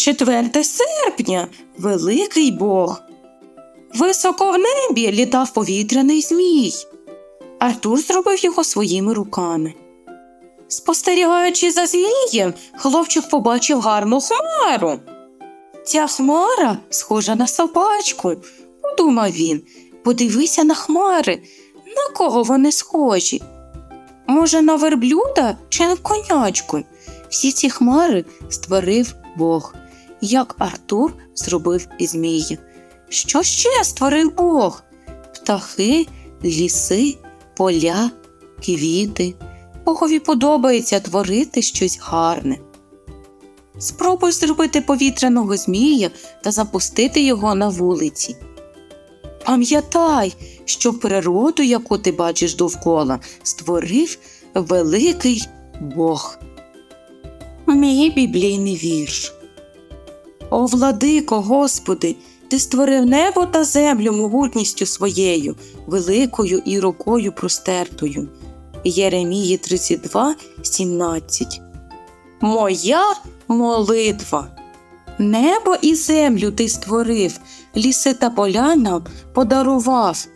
4 серпня великий Бог. Високо в небі літав повітряний змій. Артур зробив його своїми руками. Спостерігаючи за змієм, хлопчик побачив гарну хмару. Ця хмара схожа на собачку, подумав він. Подивися на хмари, на кого вони схожі? Може, на верблюда чи на конячку? Всі ці хмари створив Бог, як Артур зробив із змії. Що ще створив Бог? Птахи, ліси, поля, квіти. Богові подобається творити щось гарне. Спробуй зробити повітряного змія та запустити його на вулиці. Пам'ятай, що природу, яку ти бачиш довкола, створив великий Бог. Мій біблійний вірш. О, владико, Господи, ти створив небо та землю могутністю своєю, великою і рукою простертою. Єремії 32, 17. Моя молитва. Небо і землю ти створив, ліси та поля нам подарував.